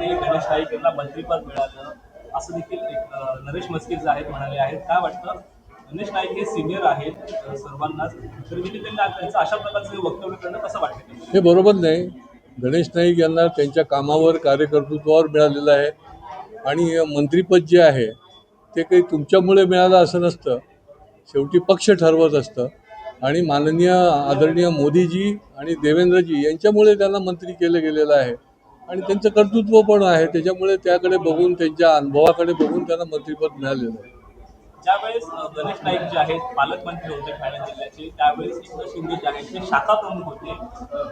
गणेश नाईक यांना मंत्रीपद मिळालं. असं देखील एक नरेश मस्के जे आहेत म्हणाले आहेत. काय वाटतं? गणेश नाईक हे सिनियर आहेत सर्वांनाच. तर देखील त्यांना त्यांचं अशा प्रकारचं वक्तव्य करणं कसं वाटतं हे बरोबर नाही. गणेश नाईक यांना त्यांच्या कामावर कार्यकर्तृत्वावर मिळालेलं आहे. आणि मंत्रीपद जे आहे ते काही तुमच्यामुळे मिळालं असं नसतं. शेवटी पक्ष ठरवत असतं. आणि माननीय आदरणीय मोदीजी आणि देवेंद्रजी यांच्यामुळे त्यांना मंत्री केलं गेलेलं आहे. आणि त्यांचं कर्तृत्व पण आहे. त्याच्यामुळे त्याकडे बघून त्यांच्या अनुभवाकडे बघून त्यांना मंत्रीपद मिळालेलं आहे. ज्यावेळेस गणेश नाईक जे आहेत पालकमंत्री होते ठाणे जिल्ह्याचे त्यावेळेस एकनाथ शिंदे जे आहेत ते शाखा प्रमुख होते.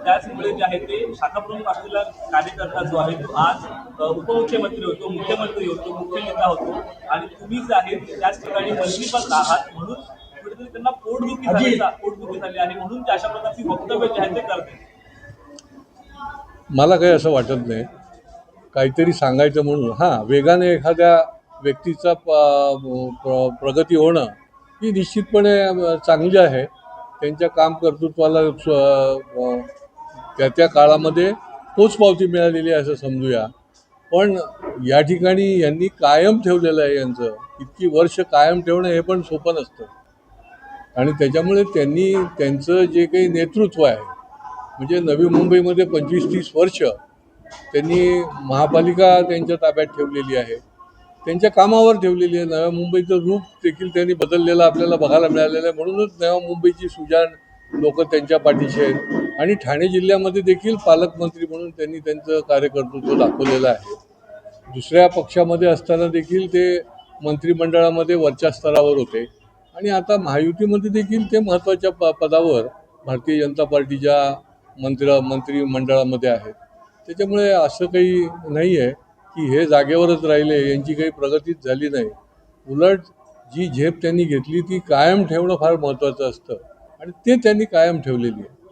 त्याचमुळे जे आहे ते शाखा प्रमुख असलेला कार्यकर्ता जो आहे तो आज उपमुख्यमंत्री होतो मुख्यमंत्री होतो मुख्य नेता होतो. आणि तुम्ही जे आहे ते त्याच ठिकाणी मंत्रीपद आहात म्हणून कुठेतरी त्यांना पोटदुखी झाली पोटदुखी झाली. आहे म्हणून ते अशा प्रकारची वक्तव्य जे आहे ते करते मला काही असं वाटत नाही. काहीतरी सांगायचं म्हणून. हां वेगाने एखाद्या व्यक्तीचा प प्र प्रगती होणं ही निश्चितपणे चांगली आहे. त्यांच्या काम कर्तृत्वाला त्या त्या काळामध्ये पोचपावती मिळालेली आहे असं समजूया. पण या ठिकाणी यांनी कायम ठेवलेलं आहे यांचं. इतकी वर्ष कायम ठेवणं हे पण सोपं नसतं. आणि त्याच्यामुळे त्यांनी त्यांचं जे काही नेतृत्व आहे म्हणजे नवी मुंबईमध्ये पंचवीस तीस वर्ष त्यांनी महापालिका त्यांच्या ताब्यात ठेवलेली आहे. त्यांच्या कामावर ठेवलेली आहे. नव्या मुंबईचं रूप देखील त्यांनी बदललेलं आपल्याला बघायला मिळालेलं आहे. म्हणूनच नव्या मुंबईची सुजाण लोक त्यांच्या पाठीशी आहेत. आणि ठाणे जिल्ह्यामध्ये देखील पालकमंत्री म्हणून त्यांनी त्यांचं कार्यकर्तृत्व दाखवलेलं आहे. दुसऱ्या पक्षामध्ये असताना देखील ते मंत्रिमंडळामध्ये वरच्या स्तरावर होते. आणि आता महायुतीमध्ये देखील ते महत्त्वाच्या प पदावर भारतीय जनता पार्टीच्या मंत्र मंत्रिमंडळामध्ये आहेत. त्याच्यामुळे असं काही नाही आहे की हे जागेवरच राहिले यांची काही प्रगतीच झाली नाही. उलट जी झेप त्यांनी घेतली ती कायम ठेवणं फार महत्त्वाचं असतं. आणि ते त्यांनी कायम ठेवलेली आहे.